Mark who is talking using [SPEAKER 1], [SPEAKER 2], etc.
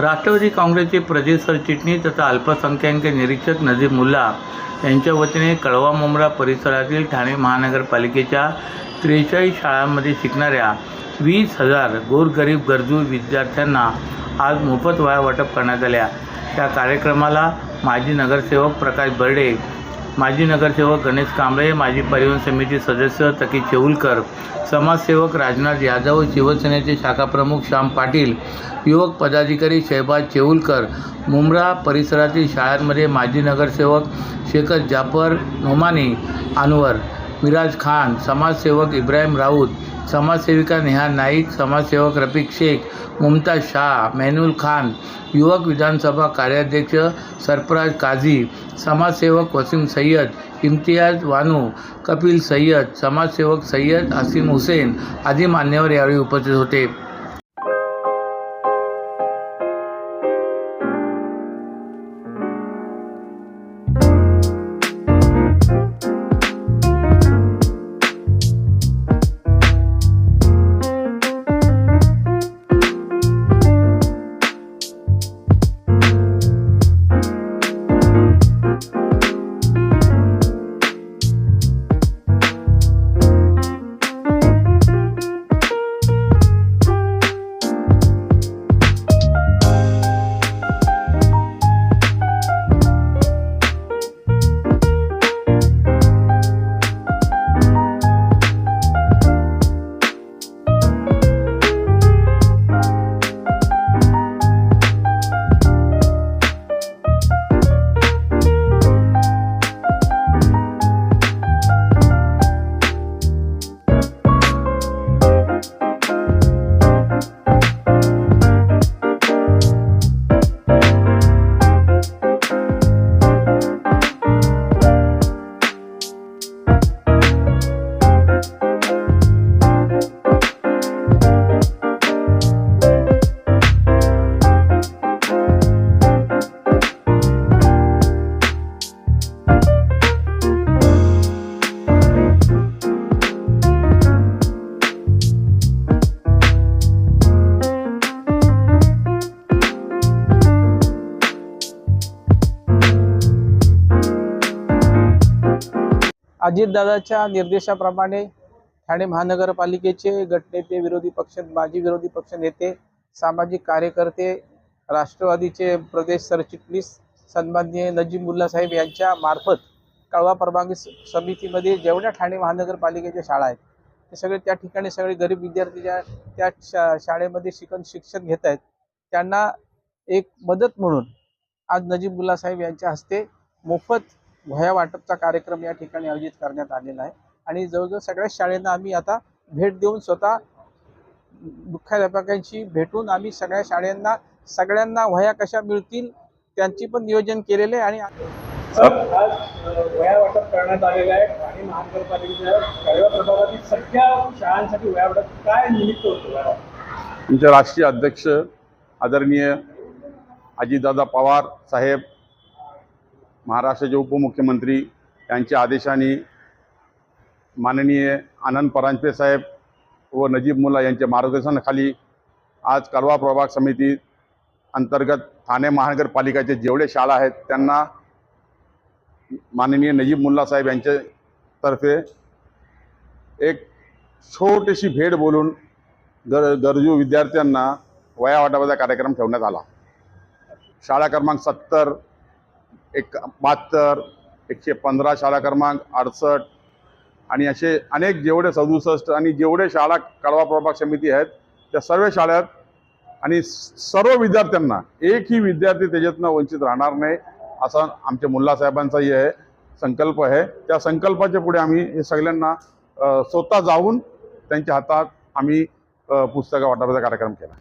[SPEAKER 1] राष्ट्रवादी काँग्रेसचे प्रदेश सरचिटणीस तथा अल्पसंख्याक निरीक्षक नजीब मुल्ला यांच्या वतीने कळवा मुंब्रा परिसरातील ठाणे महानगरपालिकेच्या त्रेचाळीस शाळांमध्ये शिकणाऱ्या वीस हजार गोरगरीब गरजू विद्यार्थ्यांना आज मोफत वह्या वाटप करण्यात आल्या त्या कार्यक्रमाला माजी नगरसेवक प्रकाश बर्डे माजी नगरसेवक गणेश कांबळे माजी परिवहन समिती सदस्य तकी चेऊलकर समाजसेवक राजनाथ यादव शिवसेनेचे शाखाप्रमुख श्याम पाटील युवक पदाधिकारी शहबाज चेऊलकर मुंब्रा परिसरातील शाळांमध्ये माजी नगरसेवक शेखर जाफर नोमानी अनवर मिराज खान समाजसेवक इब्राहिम राऊत समाजसेविका नेहा नाईक समाजसेवक रफिक शेख मुमताज शाह मेहनूल खान युवक विधानसभा कार्याध्यक्ष सरफराज काझी समाजसेवक वसीम सय्यद इम्तियाज वानू कपिल सय्यद समाजसेवक सय्यद आसिम हुसेन आदी मान्यवर यावेळी उपस्थित होते.
[SPEAKER 2] अजितदादाच्या निर्देशाप्रमाणे ठाणे महानगरपालिकेचे गटनेते विरोधी पक्ष माजी विरोधी पक्ष नेते सामाजिक कार्यकर्ते राष्ट्रवादीचे प्रदेश सरचिटणीस सन्माननीय नजीमुल्ला साहेब यांच्या मार्फत कळवा परवानगी समितीमध्ये जेवढ्या ठाणे महानगरपालिकेच्या शाळा आहेत ते सगळे त्या ठिकाणी सगळे गरीब विद्यार्थी ज्या त्या शा शाळेमध्ये शिकन शिक्षण घेत आहेत त्यांना एक मदत म्हणून आज नजीबुल्ला साहेब यांच्या हस्ते मोफत वह्या वाटपचा कार्यक्रम या ठिकाणी आयोजित करण्यात आलेला आहे आणि जवळजवळ सगळ्याच शाळेंना आम्ही आता भेट देऊन स्वतः मुख्याध्यापकांशी भेटून आम्ही सगळ्या शाळांना सगळ्यांना वह्या कशा मिळतील त्यांची पण नियोजन केलेले आहे आणि
[SPEAKER 3] आज वया वाटप करण्यात आलेलं आहे ठाणे महानगरपालिकेच्या प्रभागातील सगळ्या शाळांसाठी वया वाटप काय निमित्त होतं?
[SPEAKER 4] आमचे राष्ट्रीय अध्यक्ष आदरणीय अजितदादा पवार साहेब महाराष्ट्राचे उपमुख्यमंत्री यांच्या आदेशाने माननीय आनंद परांजपे साहेब व नजीब मुल्ला यांच्या मार्गदर्शनाखाली आज कळवा प्रभाग समिती अंतर्गत ठाणे महानगरपालिकेचे जेवढे शाळा आहेत त्यांना माननीय नजीब मुल्ला साहेब यांच्यातर्फे एक छोटीशी भेट बोलून गर गरजू विद्यार्थ्यांना वया वाटपाचा कार्यक्रम ठेवण्यात आला. शाळा क्रमांक सत्तर एक बहात्तर एकशे पंधरा शाळा क्रमांक अडसष्ट आणि असे अनेक जेवढे सदुसष्ट आणि जेवढे शाळा कळवा प्रभाग समिती आहेत त्या सर्व शाळेत आणि सर्व विद्यार्थ्यांना एकही विद्यार्थी त्याच्यातनं वंचित राहणार नाही असा आमच्या मुल्लासाहेबांचाही आहे संकल्प आहे. त्या संकल्पाच्या पुढे आम्ही हे सगळ्यांना स्वतः जाऊन त्यांच्या हातात आम्ही पुस्तकं वाटपाचा कार्यक्रम केला.